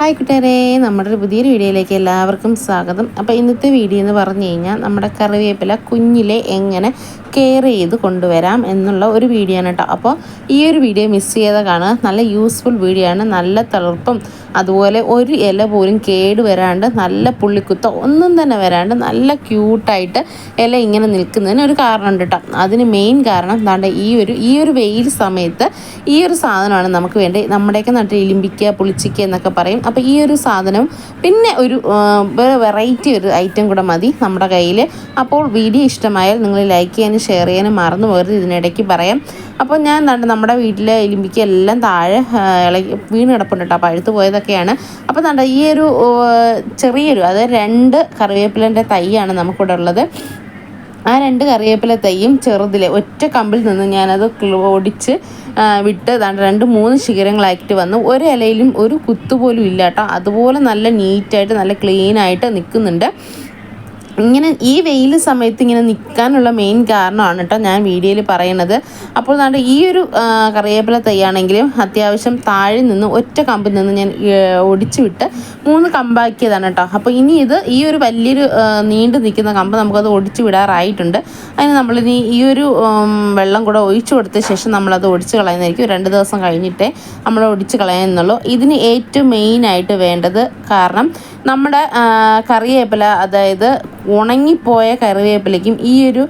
Hi കുട്ടിയരെ നമ്മുടെ ഒരു പുതിയൊരു വീഡിയോയിലേക്ക് എല്ലാവർക്കും സ്വാഗതം. അപ്പോൾ ഇന്നത്തെ വീഡിയോ എന്ന് പറഞ്ഞു കഴിഞ്ഞാൽ നമ്മുടെ കറിവേപ്പില കുഞ്ഞിലെ എങ്ങനെ കെയർ ചെയ്ത് കൊണ്ടുവരാം എന്നുള്ള ഒരു വീഡിയോ ആണ് കേട്ടോ. അപ്പോൾ ഈ ഒരു വീഡിയോ മിസ് ചെയ്ത കാണുക. നല്ല യൂസ്ഫുൾ വീഡിയോ ആണ്. നല്ല തളിർപ്പും അതുപോലെ ഒരു ഇല പോലും കേട് വരാണ്ട് നല്ല പുള്ളിക്കുത്ത ഒന്നും തന്നെ വരാണ്ട് നല്ല ക്യൂട്ടായിട്ട് ഇല ഇങ്ങനെ നിൽക്കുന്നതിന് ഒരു കാരണമുണ്ട് കേട്ടോ. അതിന് മെയിൻ കാരണം എന്താണ്ട് ഈ ഒരു ഈ ഒരു വെയിൽ സമയത്ത് ഈ ഒരു സാധനമാണ് നമുക്ക് വേണ്ടി നമ്മുടെയൊക്കെ നാട്ടിൽ ഇലിമ്പിക്കുക പുളിച്ചിക്കുക എന്നൊക്കെ പറയും. അപ്പോൾ ഈ ഒരു സാധനം പിന്നെ ഒരു വെറൈറ്റി ഒരു ഐറ്റം കൂടെ മതി നമ്മുടെ കയ്യിൽ അപ്പോൾ വീഡിയോ ഇഷ്ടമായാൽ നിങ്ങൾ ലൈക്ക് ചെയ്യാനും ഷെയർ ചെയ്യാനും മറന്നു പോകരുത്. ഇതിനിടയ്ക്ക് പറയാം. അപ്പോൾ ഞാൻ നമ്മുടെ വീട്ടിലെ എലിമ്പിക്ക എല്ലാം താഴെ ഇളകി വീണ് കിടപ്പുണ്ട് കേട്ടോ. പഴുത്ത് പോയതൊക്കെയാണ്. അപ്പോൾ കണ്ട ഈ ഒരു ചെറിയൊരു അതായത് രണ്ട് കറിവേപ്പിലന്റെ തൈയാണ് നമുക്കിവിടെ ഉള്ളത്. ആ രണ്ട് കറിവേപ്പില തൈയും ചെറുതിലെ ഒറ്റ കമ്പിൽ നിന്ന് ഞാനത് ഓടിച്ച് വിട്ട് രണ്ട് മൂന്ന് ശിഖരങ്ങളായിട്ട് വന്നു ഒരു ഒരു കുത്തുപോലും ഇല്ല കേട്ടോ അതുപോലെ നല്ല നീറ്റായിട്ട് നല്ല ക്ലീനായിട്ട് നിൽക്കുന്നുണ്ട്. ഇങ്ങനെ ഈ വെയിൽ സമയത്ത് ഇങ്ങനെ നിൽക്കാനുള്ള മെയിൻ കാരണമാണ് കേട്ടോ ഞാൻ വീഡിയോയിൽ പറയുന്നത് അപ്പോൾ നാണ്ട് ഈ ഒരു കറിവേപ്പില തൈയാണെങ്കിലും അത്യാവശ്യം താഴെ നിന്ന് ഒറ്റ കമ്പിൽ നിന്ന് ഞാൻ ഒടിച്ചു വിട്ട് മൂന്ന് കമ്പാക്കിയതാണ് കേട്ടോ അപ്പോൾ ഇനി ഇത് ഈ ഒരു വലിയൊരു നീണ്ടു നിൽക്കുന്ന കമ്പ് നമുക്കത് ഒടിച്ചു വിടാറായിട്ടുണ്ട്. അതിന് നമ്മളിനി ഈ ഒരു വെള്ളം കൂടെ ഒഴിച്ചു കൊടുത്ത ശേഷം നമ്മളത് ഒടിച്ച് കളയുന്നതായിരിക്കും. രണ്ട് ദിവസം കഴിഞ്ഞിട്ടേ നമ്മൾ ഒടിച്ച് കളയുന്നുള്ളൂ. ഇതിന് ഏറ്റവും മെയിനായിട്ട് വേണ്ടത് കാരണം നമ്മുടെ കറിവേപ്പില അതായത് ഉണങ്ങിപ്പോയ കറിവേപ്പിലയ്ക്കും ഈ ഒരു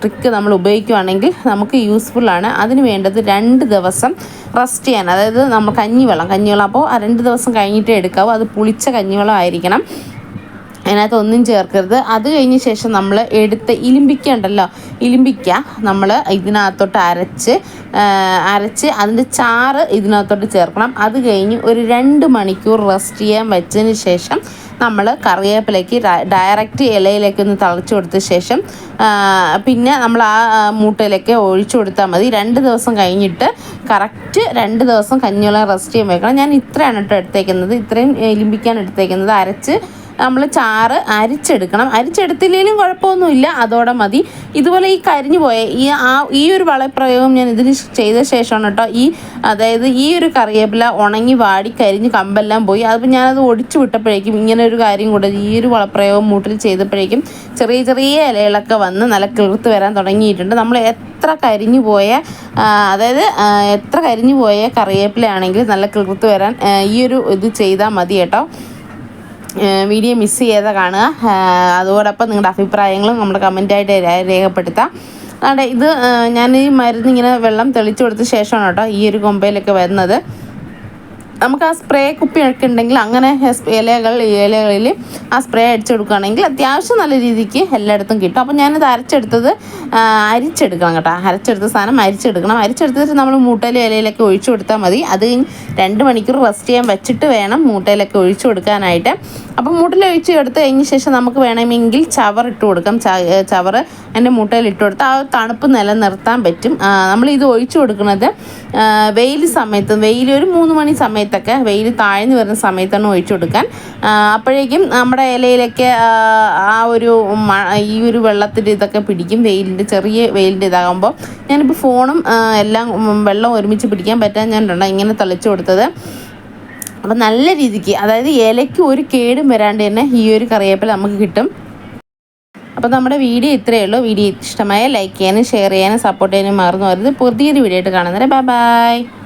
ട്രിക്ക് നമ്മൾ ഉപയോഗിക്കുകയാണെങ്കിൽ നമുക്ക് യൂസ്ഫുള്ളാണ് അതിന് വേണ്ടത് രണ്ട് ദിവസം റെസ്റ്റ് ചെയ്യാൻ. അതായത് നമ്മൾ കഞ്ഞിവെള്ളം കഞ്ഞിവെള്ളം. അപ്പോൾ രണ്ട് ദിവസം കഴിഞ്ഞിട്ടേ എടുക്കാവൂ. അത് പുളിച്ച കഞ്ഞിവെള്ളം ആയിരിക്കണം. അതിനകത്ത് ഒന്നും ചേർക്കരുത്. അത് കഴിഞ്ഞ ശേഷം നമ്മൾ എടുത്ത് ഇലിമ്പിക്ക ഉണ്ടല്ലോ ഇലിമ്പിക്ക നമ്മൾ ഇതിനകത്തോട്ട് അരച്ച് അരച്ച് അതിന്റെ ചാറ് ഇതിനകത്തോട്ട് ചേർക്കണം. അത് കഴിഞ്ഞ് ഒരു രണ്ട് മണിക്കൂർ റെസ്റ്റ് ചെയ്യാൻ വെച്ചതിന് ശേഷം നമ്മൾ കറിവേപ്പിലേക്ക് ഡയറക്റ്റ് ഇലയിലേക്ക് ഒന്ന് തളച്ചു കൊടുത്ത ശേഷം പിന്നെ നമ്മൾ ആ മൂട്ടയിലേക്ക് ഒഴിച്ചു കൊടുത്താൽ മതി. രണ്ട് ദിവസം കഴിഞ്ഞിട്ട് കറക്റ്റ് രണ്ട് ദിവസം കഞ്ഞിവെള്ളം റെസ്റ്റ് ചെയ്യാൻ വെക്കണം. ഞാൻ ഇത്രയാണ് കേട്ടോ എടുത്തേക്കുന്നത്. ഇത്രയും എലിമ്പിക്കാൻ എടുത്തേക്കുന്നത്. അരച്ച് നമ്മൾ ചാറ് അരിച്ചെടുക്കണം. അരിച്ചെടുത്തില്ലെങ്കിലും കുഴപ്പമൊന്നുമില്ല. അതോടെ മതി. ഇതുപോലെ ഈ കരിഞ്ഞു പോയ ഈ ആ ഈ ഒരു വളപ്രയോഗം ഞാൻ ഇതിന് ചെയ്ത ശേഷമാണ് കേട്ടോ ഈ അതായത് ഈ ഒരു കറിവേപ്പില ഉണങ്ങി വാടി കരിഞ്ഞ് കമ്പെല്ലാം പോയി. അതിപ്പോൾ ഞാനത് ഒടിച്ചു വിട്ടപ്പോഴേക്കും ഇങ്ങനെ ഒരു കാര്യം കൂടെ ഈ ഒരു വളപ്രയോഗം മൂട്ടിൽ ചെയ്തപ്പോഴേക്കും ചെറിയ ചെറിയ ഇലകളൊക്കെ വന്ന് നല്ല കിളിർത്ത് വരാൻ തുടങ്ങിയിട്ടുണ്ട്. നമ്മൾ എത്ര കരിഞ്ഞു പോയ അതായത് എത്ര കരിഞ്ഞു പോയ കറിവേപ്പിലയാണെങ്കിൽ നല്ല കിളിർത്ത് വരാൻ ഈ ഒരു ഇത് ചെയ്താൽ മതി കേട്ടോ. വീഡിയോ മിസ് ചെയ്യാതെ കാണുക. അതോടൊപ്പം നിങ്ങളുടെ അഭിപ്രായങ്ങളും നമ്മുടെ കമന്റായിട്ട് രേഖപ്പെടുത്താം. അതെ ഇത് ഞാൻ ഈ മരുന്ന് ഇങ്ങനെ വെള്ളം തെളിച്ചു കൊടുത്ത ശേഷമാണ് കേട്ടോ ഈ ഒരു കൊമ്പയിലൊക്കെ വരുന്നത്. നമുക്ക് ആ സ്പ്രേ കുപ്പിയൊക്കെ ഉണ്ടെങ്കിൽ അങ്ങനെ ഇലകൾ ഇലകളിൽ ആ സ്പ്രേ അടിച്ചു കൊടുക്കുകയാണെങ്കിൽ അത്യാവശ്യം നല്ല രീതിക്ക് എല്ലായിടത്തും കിട്ടും. അപ്പോൾ ഞാനത് അരച്ചെടുത്തത് അരിച്ചെടുക്കണം കേട്ടോ. അരച്ചെടുത്ത സാധനം അരിച്ചെടുക്കണം. അരിച്ചെടുത്തിട്ട് നമ്മൾ മൂട്ടയിലും ഇലയിലൊക്കെ ഒഴിച്ചു കൊടുത്താൽ മതി. അത് രണ്ട് മണിക്കൂർ റെസ്റ്റ് ചെയ്യാൻ വെച്ചിട്ട് വേണം മൂട്ടയിലൊക്കെ ഒഴിച്ചു കൊടുക്കാനായിട്ട്. അപ്പോൾ മുട്ടിലൊഴിച്ച് എടുത്ത് കഴിഞ്ഞ ശേഷം നമുക്ക് വേണമെങ്കിൽ ചവർ ഇട്ട് കൊടുക്കാം. ചവർ എന്റെ മുട്ടയിൽ ഇട്ട് കൊടുത്ത് ആ തണുപ്പ് നിലനിർത്താൻ പറ്റും. നമ്മൾ ഇത് ഒഴിച്ചു കൊടുക്കുന്നത് വെയിൽ സമയത്ത് വെയിൽ ഒരു മൂന്ന് മണി സമയത്തൊക്കെ വെയിൽ താഴ്ന്നു വരുന്ന സമയത്താണ് ഒഴിച്ചു കൊടുക്കാൻ. അപ്പോഴേക്കും നമ്മുടെ ഇലയിലൊക്കെ ആ ഒരു ഈ ഒരു വെള്ളത്തിന്റെ ഇതൊക്കെ പിടിക്കും. വെയിലിന്റെ ചെറിയ വെയിലിന്റെ ഇതാകുമ്പോൾ ഞാനിപ്പോൾ ഫോണും എല്ലാം വെള്ളം ഒരുമിച്ച് പിടിക്കാൻ പറ്റാൻ ഞാൻ ഇങ്ങനെ തളിച്ചു കൊടുത്തത്. അപ്പം നല്ല രീതിക്ക് അതായത് ഇലയ്ക്ക് ഒരു കേടും വരാണ്ട് തന്നെ ഈ ഒരു കറിവേപ്പില നമുക്ക് കിട്ടും. അപ്പോൾ നമ്മുടെ വീഡിയോ ഇത്രയേ ഉള്ളൂ. വീഡിയോ ഇഷ്ടമായ ലൈക്ക് ചെയ്യാനും ഷെയർ ചെയ്യാനും സപ്പോർട്ട് ചെയ്യാനും മറന്നു വരുന്നത് പുതിയൊരു വീഡിയോ ആയിട്ട് കാണുന്നവരെ ബൈ ബൈ